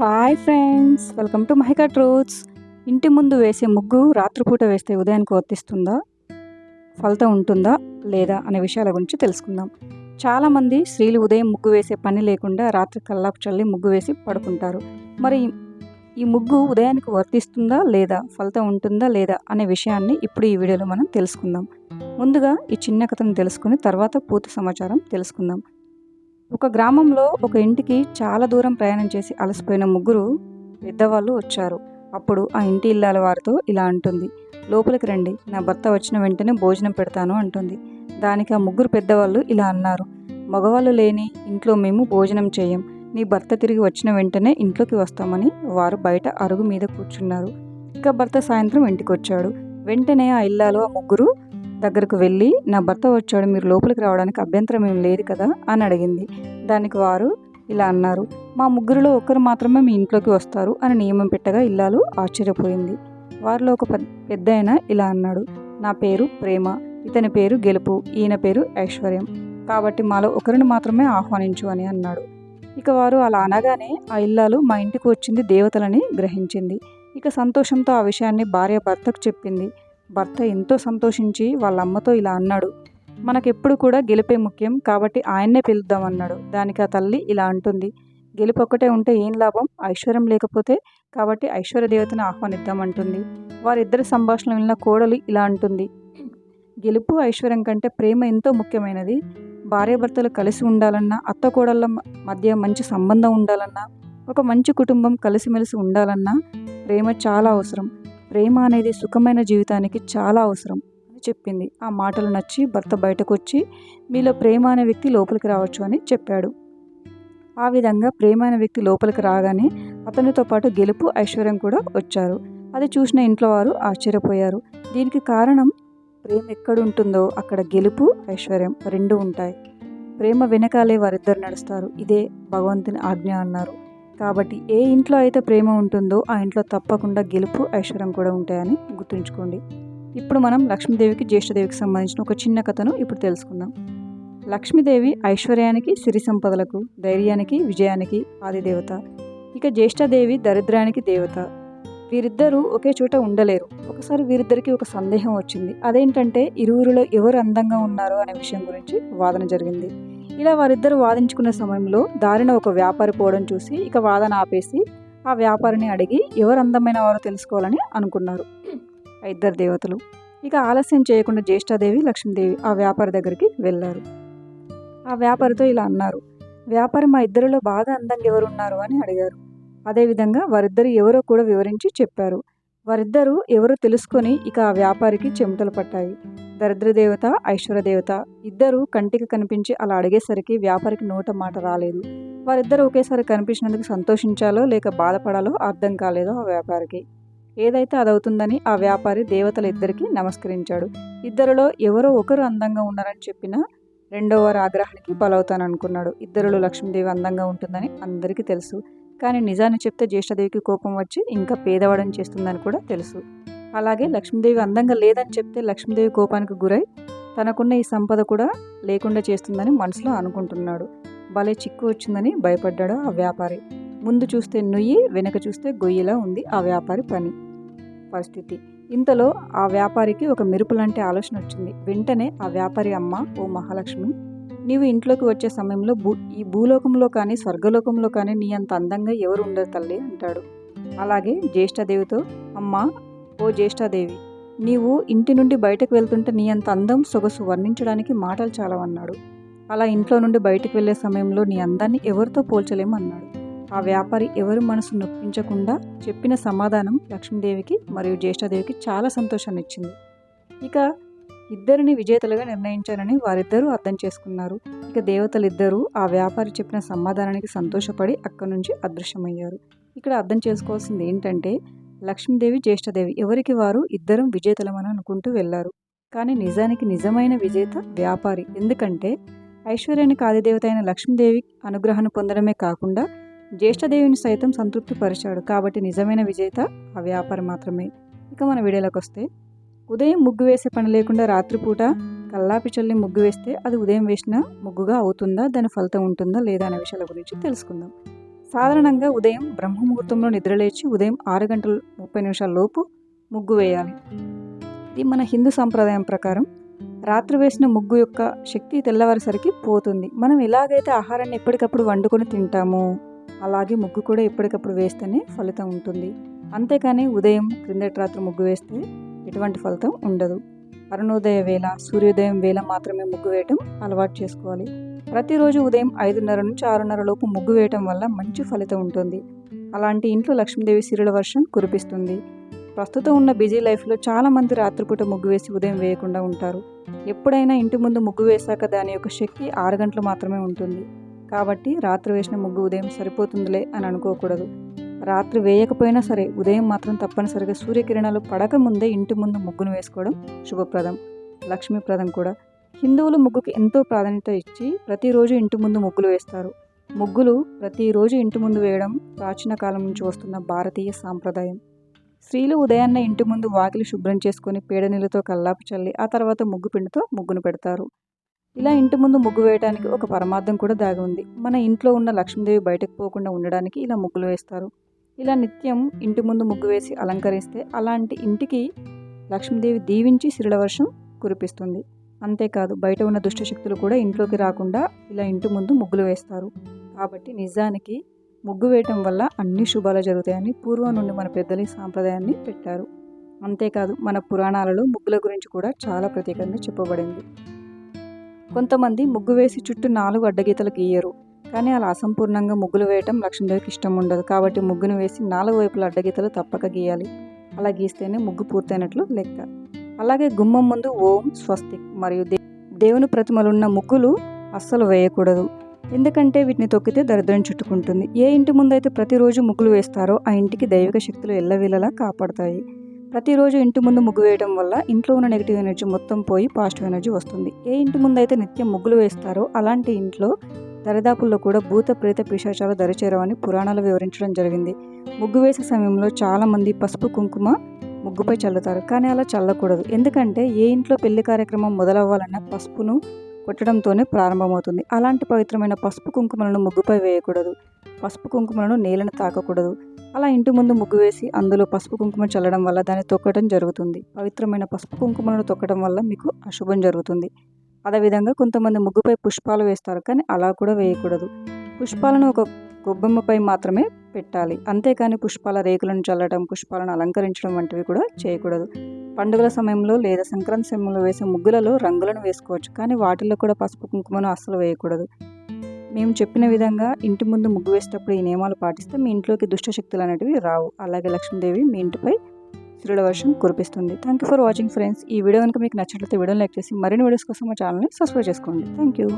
Hi friends welcome to Mahika truths ఇంటి ముందు వేసే ముగ్గు రాత్రిపూట వేస్తే ఉదయానికి వర్తిస్తుందా? ఫలితం ఉంటుందా? లేదా? అనే విషయాల గురించి తెలుసుకుందాం. చాలామంది స్త్రీలు ఉదయం ముగ్గు వేసే పని లేకుండా రాత్రి కల్లాపు చల్లి ముగ్గు వేసి పడుకుంటారు. మరి ఈ ముగ్గు ఉదయానికి వర్తిస్తుందా? లేదా? ఫలితం ఉంటుందా? లేదా? అనే విషయాన్ని ఇప్పుడు ఈ వీడియోలో మనం తెలుసుకుందాం. ముందుగా ఈ చిన్న కథను తెలుసుకుని తర్వాత పూర్తి సమాచారం తెలుసుకుందాం. ఒక గ్రామంలో ఒక ఇంటికి చాలా దూరం ప్రయాణం చేసి అలసిపోయిన ముగ్గురు పెద్దవాళ్ళు వచ్చారు. అప్పుడు ఆ ఇంటి ఇల్లాల వారితో ఇలా అంటుంది. లోపలికి రండి. నా భర్త వచ్చిన వెంటనే భోజనం పెడతాను అంటుంది. దానికి ఆ ముగ్గురు పెద్దవాళ్ళు ఇలా అన్నారు. మగవాళ్ళు లేని ఇంట్లో మేము భోజనం చేయం. నీ భర్త తిరిగి వచ్చిన వెంటనే ఇంట్లోకి వస్తామని వారు బయట అరుగు మీద కూర్చున్నారు. ఇక భర్త సాయంత్రం ఇంటికి వచ్చాడు. వెంటనే ఆ ఇల్లాలు ఆ ముగ్గురు దగ్గరకు వెళ్ళి నా భర్త వచ్చాడు మీరు లోపలికి రావడానికి అభ్యంతరం ఏం లేదు కదా? అని అడిగింది. దానికి వారు ఇలా అన్నారు మా ముగ్గురిలో ఒక్కరు మాత్రమే మీ ఇంట్లోకి వస్తారు అని నియమం పెట్టగా ఇల్లాలు ఆశ్చర్యపోయింది. వారిలో ఒక పెద్ద ఇలా అన్నాడు నా పేరు ప్రేమ ఇతని పేరు గెలుపు ఈయన పేరు ఐశ్వర్యం. కాబట్టి మాలో ఒకరిని మాత్రమే ఆహ్వానించు అని అన్నాడు. ఇక వారు అలా అనగానే ఆ ఇల్లాలు మా ఇంటికి వచ్చింది దేవతలని గ్రహించింది. ఇక సంతోషంతో ఆ విషయాన్ని భార్య భర్తకు చెప్పింది. భర్త ఎంతో సంతోషించి వాళ్ళ అమ్మతో ఇలా అన్నాడు. మనకెప్పుడు కూడా గెలిపే ముఖ్యం కాబట్టి ఆయన్నే పిలుద్దామన్నాడు. దానికి ఆ తల్లి ఇలా అంటుంది. గెలుపు ఒక్కటే ఉంటే ఏం లాభం? ఐశ్వర్యం లేకపోతే కాబట్టి ఐశ్వర్య దేవతను ఆహ్వానిద్దామంటుంది. వారిద్దరి సంభాషణ విన్న కోడలు ఇలా అంటుంది. గెలుపు ఐశ్వర్యం కంటే ప్రేమ ఎంతో ముఖ్యమైనది. భార్యాభర్తలు కలిసి ఉండాలన్నా అత్త కోడళ్ళ మధ్య మంచి సంబంధం ఉండాలన్నా ఒక మంచి కుటుంబం కలిసిమెలిసి ఉండాలన్నా ప్రేమ చాలా అవసరం. ప్రేమ అనేది సుఖమైన జీవితానికి చాలా అవసరం అని చెప్పింది. ఆ మాటలు నచ్చి భర్త బయటకు వచ్చి మీలో ప్రేమ అనే వ్యక్తి లోపలికి రావచ్చు అని చెప్పాడు. ఆ విధంగా ప్రేమ అనే వ్యక్తి లోపలికి రాగానే అతనితో పాటు గెలుపు ఐశ్వర్యం కూడా వచ్చారు. అది చూసిన ఇంట్లో వారు ఆశ్చర్యపోయారు. దీనికి కారణం ప్రేమ ఎక్కడుంటుందో అక్కడ గెలుపు ఐశ్వర్యం రెండు ఉంటాయి. ప్రేమ వెనకాలే వారిద్దరు నడుస్తారు. ఇదే భగవంతుని ఆజ్ఞ అన్నారు. కాబట్టి ఏ ఇంట్లో అయితే ప్రేమ ఉంటుందో ఆ ఇంట్లో తప్పకుండా గెలుపు ఐశ్వర్యం కూడా ఉంటాయని గుర్తుంచుకోండి. ఇప్పుడు మనం లక్ష్మీదేవికి జ్యేష్ఠదేవికి సంబంధించిన ఒక చిన్న కథను ఇప్పుడు తెలుసుకుందాం. లక్ష్మీదేవి ఐశ్వర్యానికి సిరి సంపదలకు ధైర్యానికి విజయానికి ఆదిదేవత. ఇక జ్యేష్ఠదేవి దరిద్రానికి దేవత. వీరిద్దరూ ఒకే చోట ఉండలేరు. ఒకసారి వీరిద్దరికి ఒక సందేహం వచ్చింది. అదేంటంటే ఇరువురిలో ఎవరు అందంగా ఉన్నారో అనే విషయం గురించి వాదన జరిగింది. ఇలా వారిద్దరు వాదించుకునే సమయంలో దారిన ఒక వ్యాపారి పోవడం చూసి ఇక వాదన ఆపేసి ఆ వ్యాపారిని అడిగి ఎవరు అందమైన వారో తెలుసుకోవాలని అనుకున్నారు. ఆ ఇద్దరు దేవతలు. ఇక ఆలస్యం చేయకుండా జ్యేష్ఠాదేవి లక్ష్మీదేవి ఆ వ్యాపారి దగ్గరికి వెళ్ళారు. ఆ వ్యాపారితో ఇలా అన్నారు వ్యాపారి మా ఇద్దరిలో బాగా అందంగా ఎవరున్నారు? అని అడిగారు. అదేవిధంగా వారిద్దరు ఎవరో కూడా వివరించి చెప్పారు. వారిద్దరూ ఎవరు తెలుసుకొని ఇక ఆ వ్యాపారికి చెమటలు పట్టాయి. దరిద్రదేవత ఐశ్వర్యదేవత ఇద్దరు కంటికి కనిపించి అలా అడిగేసరికి వ్యాపారికి నోట మాట రాలేదు. వారిద్దరు ఒకేసారి కనిపించినందుకు సంతోషించాలో లేక బాధపడాలో అర్థం కాలేదో ఆ వ్యాపారికి. ఏదైతే అదవుతుందని ఆ వ్యాపారి దేవతల ఇద్దరికి నమస్కరించాడు. ఇద్దరిలో ఎవరో ఒకరు అందంగా ఉన్నారని చెప్పిన రెండో వారి ఆగ్రహానికి బలవుతాననుకున్నాడు. ఇద్దరులో లక్ష్మీదేవి అందంగా ఉంటుందని అందరికీ తెలుసు. కానీ నిజాన్ని చెప్తే జ్యేష్ఠదేవికి కోపం వచ్చి ఇంకా పేదవాడని చేస్తుందని కూడా తెలుసు. అలాగే లక్ష్మీదేవి అందంగా లేదని చెప్తే లక్ష్మీదేవి కోపానికి గురై తనకున్న ఈ సంపద కూడా లేకుండా చేస్తుందని మనసులో అనుకుంటున్నాడు. భలే చిక్కు వచ్చిందని భయపడ్డాడు ఆ వ్యాపారి. ముందు చూస్తే నుయ్యి వెనక చూస్తే గొయ్యిలా ఉంది ఆ వ్యాపారి పని. పరిస్థితి. ఇంతలో ఆ వ్యాపారికి ఒక మెరుపు లాంటి ఆలోచన వచ్చింది. వెంటనే ఆ వ్యాపారి అమ్మ ఓ మహాలక్ష్మి నీవు ఇంట్లోకి వచ్చే సమయంలో భూ ఈ భూలోకంలో కానీ స్వర్గలోకంలో కానీ నీ అంత అందంగా ఎవరు ఉండరు తల్లి అంటాడు. అలాగే జ్యేష్ఠదేవితో అమ్మ ఓ జ్యేష్ఠాదేవి నీవు ఇంటి నుండి బయటకు వెళ్తుంటే నీ అంత అందం సొగసు వర్ణించడానికి మాటలు చాలా అన్నాడు అలా ఇంట్లో నుండి బయటకు వెళ్ళే సమయంలో నీ అందాన్ని ఎవరితో పోల్చలేము అన్నాడు. ఆ వ్యాపారి ఎవరి మనసు నొప్పించకుండా చెప్పిన సమాధానం లక్ష్మీదేవికి మరియు జ్యేష్ఠదేవికి చాలా సంతోషాన్ని ఇచ్చింది ఇక ఇద్దరిని విజేతలుగా నిర్ణయించారని వారిద్దరూ అర్థం చేసుకున్నారు. ఇక దేవతలిద్దరూ ఆ వ్యాపారి చెప్పిన సమాధానానికి సంతోషపడి అక్కడి నుంచి అదృశ్యమయ్యారు. ఇక్కడ అర్థం చేసుకోవాల్సింది ఏంటంటే లక్ష్మీదేవి జ్యేష్ఠదేవి ఎవరికి వారు ఇద్దరం విజేతలమని అనుకుంటూ వెళ్ళారు. కానీ నిజానికి నిజమైన విజేత వ్యాపారి. ఎందుకంటే ఐశ్వర్యానికి ఆదిదేవత అయిన లక్ష్మీదేవి అనుగ్రహాన్ని పొందడమే కాకుండా జ్యేష్ఠదేవిని సైతం సంతృప్తి పరిచాడు కాబట్టి నిజమైన విజేత ఆ వ్యాపారి మాత్రమే. ఇక మన వీడియోలోకి వస్తే ఉదయం ముగ్గు వేసే పని లేకుండా రాత్రిపూట కల్లాపి చల్లి ముగ్గు వేస్తే అది ఉదయం వేసిన ముగ్గుగా అవుతుందా? దాని ఫలితం ఉంటుందా? లేదా? అనే విషయాల గురించి తెలుసుకుందాం. సాధారణంగా ఉదయం బ్రహ్మముహూర్తంలో నిద్రలేచి ఉదయం ఆరు గంటల ముప్పై నిమిషాల లోపు ముగ్గు వేయాలి. ఇది మన హిందూ సంప్రదాయం ప్రకారం రాత్రి వేసిన ముగ్గు యొక్క శక్తి తెల్లవారేసరికి పోతుంది. మనం ఎలాగైతే ఆహారాన్ని ఎప్పటికప్పుడు వండుకొని తింటామో అలాగే ముగ్గు కూడా ఎప్పటికప్పుడు వేస్తేనే ఫలితం ఉంటుంది. అంతేకాని ఉదయం క్రిందటి రాత్రి ముగ్గు వేస్తే ఎటువంటి ఫలితం ఉండదు. అరుణోదయ వేళ సూర్యోదయం వేళ మాత్రమే ముగ్గు వేయటం అలవాటు చేసుకోవాలి. ప్రతిరోజు ఉదయం ఐదున్నర నుంచి ఆరున్నర లోపు ముగ్గు వేయటం వల్ల మంచి ఫలితం ఉంటుంది. అలాంటి ఇంట్లో లక్ష్మీదేవి సిరుల వర్షం కురిపిస్తుంది. ప్రస్తుతం ఉన్న బిజీ లైఫ్లో చాలామంది రాత్రిపూట ముగ్గు వేసి ఉదయం వేయకుండా ఉంటారు. ఎప్పుడైనా ఇంటి ముందు ముగ్గు వేశాక దాని యొక్క శక్తి ఆరు గంటలు మాత్రమే ఉంటుంది. కాబట్టి రాత్రి వేసిన ముగ్గు ఉదయం సరిపోతుందిలే అని అనుకోకూడదు. రాత్రి వేయకపోయినా సరే ఉదయం మాత్రం తప్పనిసరిగా సూర్యకిరణాలు పడక ముందే ఇంటి ముందు ముగ్గును వేసుకోవడం శుభప్రదం. లక్ష్మీప్రదం కూడా. హిందువులు ముగ్గుకి ఎంతో ప్రాధాన్యత ఇచ్చి ప్రతిరోజు ఇంటి ముందు ముగ్గులు వేస్తారు. ముగ్గులు ప్రతిరోజు ఇంటి ముందు వేయడం ప్రాచీన కాలం నుంచి వస్తున్న భారతీయ సాంప్రదాయం. స్త్రీలు ఉదయాన్నే ఇంటి ముందు వాకిలి శుభ్రం చేసుకుని పేడ నీళ్ళతో కల్లాపు చల్లి ఆ తర్వాత ముగ్గు పిండితో ముగ్గును పెడతారు. ఇలా ఇంటి ముందు ముగ్గు వేయడానికి ఒక పరమార్థం కూడా దాగి ఉంది. మన ఇంట్లో ఉన్న లక్ష్మీదేవి బయటకు పోకుండా ఉండడానికి ఇలా ముగ్గులు వేస్తారు. ఇలా నిత్యం ఇంటి ముందు ముగ్గు వేసి అలంకరిస్తే అలాంటి ఇంటికి లక్ష్మీదేవి దీవించి సిరిల వర్షం కురిపిస్తుంది. అంతేకాదు బయట ఉన్న దుష్టశక్తులు కూడా ఇంట్లోకి రాకుండా ఇలా ఇంటి ముందు ముగ్గులు వేస్తారు. కాబట్టి నిజానికి ముగ్గు వేయటం వల్ల అన్ని శుభాలు జరుగుతాయని పూర్వం నుండి మన పెద్దలు ఈ సాంప్రదాయాన్ని పెట్టారు. అంతేకాదు మన పురాణాలలో ముగ్గుల గురించి కూడా చాలా ప్రత్యేకంగా చెప్పబడింది. కొంతమంది ముగ్గు వేసి చుట్టూ నాలుగు అడ్డగీతలు గీయరు. కానీ అలా అసంపూర్ణంగా ముగ్గులు వేయటం లక్ష్మీదేవికి ఇష్టం ఉండదు. కాబట్టి ముగ్గును వేసి నాలుగు వైపుల అడ్డగీతలు తప్పక గీయాలి. అలా గీస్తేనే ముగ్గు పూర్తయినట్లు లెక్క. అలాగే గుమ్మం ముందు ఓం స్వస్తిక్ మరియు దే దేవుని ప్రతిమలున్న ముగ్గులు అస్సలు వేయకూడదు. ఎందుకంటే వీటిని తొక్కితే దరిద్రం చుట్టుకుంటుంది. ఏ ఇంటి ముందైతే ప్రతిరోజు ముగ్గులు వేస్తారో ఆ ఇంటికి దైవిక శక్తులు ఎల్లవేళలా కాపాడతాయి. ప్రతిరోజు ఇంటి ముందు ముగ్గు వేయడం వల్ల ఇంట్లో ఉన్న నెగిటివ్ ఎనర్జీ మొత్తం పోయి పాజిటివ్ ఎనర్జీ వస్తుంది. ఏ ఇంటి ముందు అయితే నిత్యం ముగ్గులు వేస్తారో అలాంటి ఇంట్లో దరిదాపుల్లో కూడా భూత ప్రేత పిశాచాలు దరిచేరవని పురాణాలు వివరించడం జరిగింది. ముగ్గు వేసే సమయంలో చాలామంది పసుపు కుంకుమ ముగ్గుపై చల్లుతారు. కానీ అలా చల్లకూడదు. ఎందుకంటే ఏ ఇంట్లో పెళ్ళి కార్యక్రమం మొదలవ్వాలన్నా పసుపును కొట్టడంతోనే ప్రారంభమవుతుంది. అలాంటి పవిత్రమైన పసుపు కుంకుమలను ముగ్గుపై వేయకూడదు. పసుపు కుంకుమలను నేలను తాకకూడదు. అలా ఇంటి ముందు ముగ్గు వేసి అందులో పసుపు కుంకుమ చల్లడం వల్ల దాన్ని తొక్కడం జరుగుతుంది. పవిత్రమైన పసుపు కుంకుమలను తొక్కడం వల్ల మీకు అశుభం జరుగుతుంది. అదేవిధంగా కొంతమంది ముగ్గుపై పుష్పాలు వేస్తారు కానీ అలా కూడా వేయకూడదు. పుష్పాలను ఒక గొబ్బెమ్మపై మాత్రమే పెట్టాలి. అంతేకాని పుష్పాల రేకులను చల్లడం పుష్పాలను అలంకరించడం వంటివి కూడా చేయకూడదు. పండుగల సమయంలో లేదా సంక్రాంతి సమయంలో వేసే ముగ్గులలో రంగులను వేసుకోవచ్చు కానీ వాటిల్లో కూడా పసుపు కుంకుమను అస్సలు వేయకూడదు. మేము చెప్పిన విధంగా ఇంటి ముందు ముగ్గు వేసేటప్పుడు ఈ నియమాలు పాటిస్తే మీ ఇంట్లోకి దుష్టశక్తులు అనేటివి రావు. అలాగే లక్ష్మీదేవి మీ ఇంటిపై సిరుల వర్షం కురిపిస్తుంది. Thank you for watching friends ఈ వీడియో కనుక మీకు నచ్చినట్లయితే వీడియో లైక్ చేసి మరిన్ని వీడియోస్ కోసం మా ఛానల్ని సబ్స్క్రైబ్ చేసుకోండి. Thank you